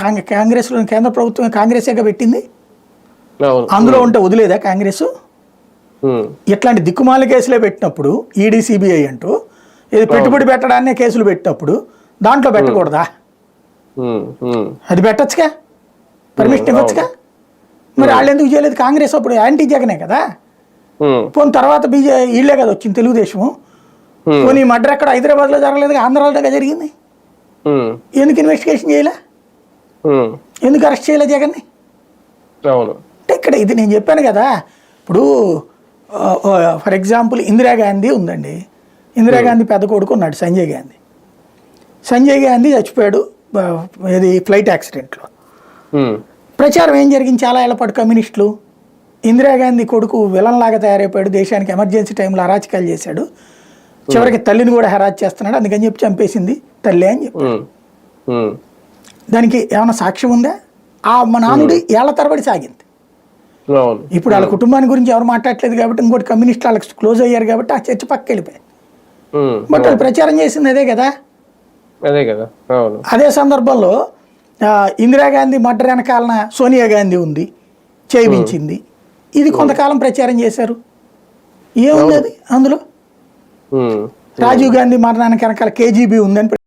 Kong- కాంగ్రెస్లో కేంద్ర ప్రభుత్వం కాంగ్రెసేగా పెట్టింది? అందులో ఉంటే వదిలేదా కాంగ్రెస్? ఇట్లాంటి దిక్కుమాల కేసులే పెట్టినప్పుడు ఈడీ సిబిఐ అంటూ ఇది పెట్టుబడి పెట్టడాన్నే కేసులు పెట్టినప్పుడు దాంట్లో పెట్టకూడదా? అది పెట్టచ్చుగా? పర్మిషన్ ఇవ్వచ్చుగా? మరి వాళ్ళు ఎందుకు చేయలేదు? కాంగ్రెస్ అప్పుడు యాంటీ జగనే కదా? పోనీ తర్వాత బీజే వీళ్ళే కదా వచ్చింది తెలుగుదేశం ఉమ్, పోనీ మర్డర్ ఎక్కడ హైదరాబాద్లో జరగలేదు ఆంధ్రాలోగా జరిగింది? ఎందుకు ఇన్వెస్టిగేషన్ చేయలే? ఎందుకు అరెస్ట్ చేయలే జగన్ని? అవును. అంటే ఇక్కడ ఇది నేను చెప్పాను కదా ఇప్పుడు ఫర్ ఎగ్జాంపుల్ ఇందిరాగాంధీ ఉందండి. ఇందిరాగాంధీ పెద్ద కొడుకు ఉన్నాడు సంజయ్ గాంధీ. సంజయ్ గాంధీ చచ్చిపోయాడు ఇది ఫ్లైట్ యాక్సిడెంట్లో. ప్రచారం ఏం జరిగింది? చాలా ఏళ్ళ పాటు కమ్యూనిస్టులు. ఇందిరాగాంధీ కొడుకు విలన్ లాగా తయారైపోయాడు దేశానికి ఎమర్జెన్సీ టైంలో అరాచకాలు చేశాడు. చివరికి తల్లిని కూడా హెరాజ్ చేస్తున్నాడు అందుకని చెప్పి చంపేసింది తల్లి అని చెప్పి ఉమ్, ఉమ్, దానికి ఏమైనా సాక్ష్యం ఉందా? ఆ మా నానుడి ఏళ్ళ తరబడి సాగింది. ఇప్పుడు వాళ్ళ కుటుంబాన్ని గురించి ఎవరు మాట్లాడలేదు కాబట్టి ఇంకోటి కమ్యూనిస్ట్ వాళ్ళకి క్లోజ్ అయ్యారు కాబట్టి ఆ చర్చ పక్క వెళ్ళిపోయింది. బట్ వాళ్ళు ప్రచారం చేసింది అదే కదా? అదే కదా అదే సందర్భంలో ఇందిరాగాంధీ మర్డర్ వెనకాలన సోనియా గాంధీ ఉంది చేయించింది ఇది కొంతకాలం ప్రచారం చేశారు. ఏముంది అది అందులో? రాజీవ్ గాంధీ మరణానికి వెనకాల కేజీబీ ఉందని